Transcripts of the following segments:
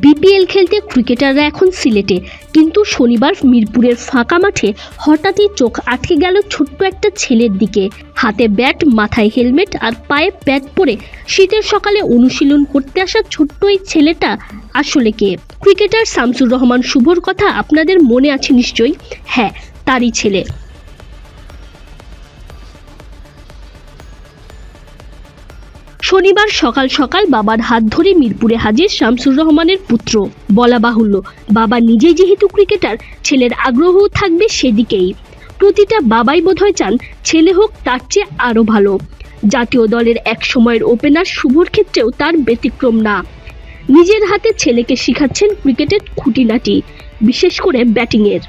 BPL খেলতে ক্রিকেটাররা এখন সিলেটে। কিন্তু শনিবার মিরপুরের ফাঁকা মাঠে হঠাৎই চোখ আটকে গেল ছোট্ট একটা ছেলের দিকে। হাতে ব্যাট, মাথায় হেলমেট আর পায়ে প্যাড পরে শীতের সকালে অনুশীলন করতে আসা ছোট্ট এই ছেলেটা আসলে কে? ক্রিকেটার শামসুর রহমান শুভর কথা আপনাদের মনে আছে নিশ্চয়ই? হ্যাঁ তারই ছেলে। শনিবার সকাল সকাল বাবার হাত ধরে মিরপুরে হাজির শামসুর রহমানের পুত্র। বলা বাহুল্য, বাবা নিজেই যেহেতু ক্রিকেটার, ছেলের আগ্রহও থাকবে সেদিকেই। প্রতিটা বাবাই বোধহয় চান ছেলে হোক তার চেয়ে আরও ভালো। জাতীয় দলের এক সময়ের ওপেনার শুভর ক্ষেত্রেও তার ব্যতিক্রম না। নিজের হাতে ছেলেকে শিখাচ্ছেন ক্রিকেটের খুঁটিনাটি, বিশেষ করে ব্যাটিংয়ের।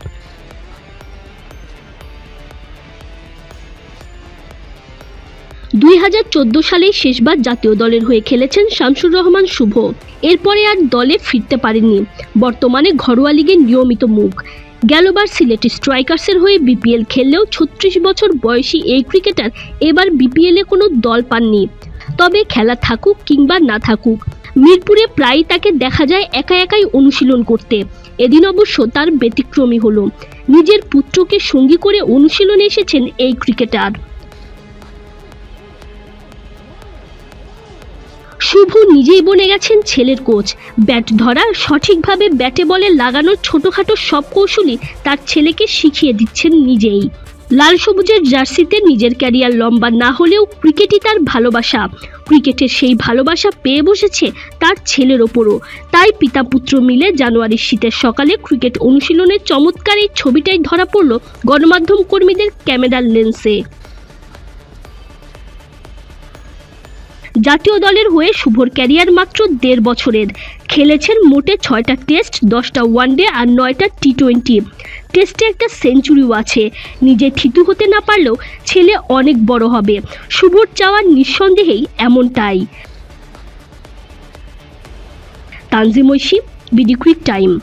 দুই হাজার চোদ্দ সালেই শেষবার জাতীয় দলের হয়ে খেলেছেন শামসুর রহমান শুভ। এরপরে আর দলে ফিরতে পারেননি। বর্তমানে ঘরোয়া লিগের নিয়মিত মুখ। গেলবার সিলেটি স্ট্রাইকার্সের হয়ে বিপিএল খেললেও ছত্রিশ বছর বয়সী এই ক্রিকেটার এবার বিপিএলে কোনো দল পাননি। তবে খেলা থাকুক কিংবা না থাকুক, মিরপুরে প্রায়ই তাকে দেখা যায় একা একাই অনুশীলন করতে। এদিন অবশ্য তার ব্যতিক্রমী হলো। নিজের পুত্রকে সঙ্গী করে অনুশীলনে এসেছেন এই ক্রিকেটার। শুভ নিজেই বনে গেছেন ছেলের কোচ। ব্যাট ধরা সঠিকভাবে ব্যাটে বলে লাগানোর ছোটোখাটো সব কৌশলই তার ছেলেকে শিখিয়ে দিচ্ছেন নিজেই। লাল সবুজের জার্সিতে নিজের ক্যারিয়ার লম্বা না হলেও ক্রিকেটই তার ভালোবাসা। ক্রিকেটের সেই ভালোবাসা পেয়ে বসেছে তার ছেলের ওপরও। তাই পিতা পুত্র মিলে জানুয়ারির শীতের সকালে ক্রিকেট অনুশীলনের চমৎকার এই ছবিটাই ধরা পড়ল গণমাধ্যম কর্মীদের ক্যামেরার লেন্সে। জাতীয় দলের হয়ে শুভর ক্যারিয়ার মাত্র দেড় বছরের। খেলেছেন মোটে ছয়টা টেস্ট, দশটা ওয়ানডে আর নয়টা টি টোয়েন্টি টেস্টে একটা সেঞ্চুরিও আছে। নিজে থিতু হতে না পারলেও ছেলে অনেক বড় হবে। শুভর চাওয়া নিঃসন্দেহেই এমনটাই। Tanzim Oishi, BD quick time.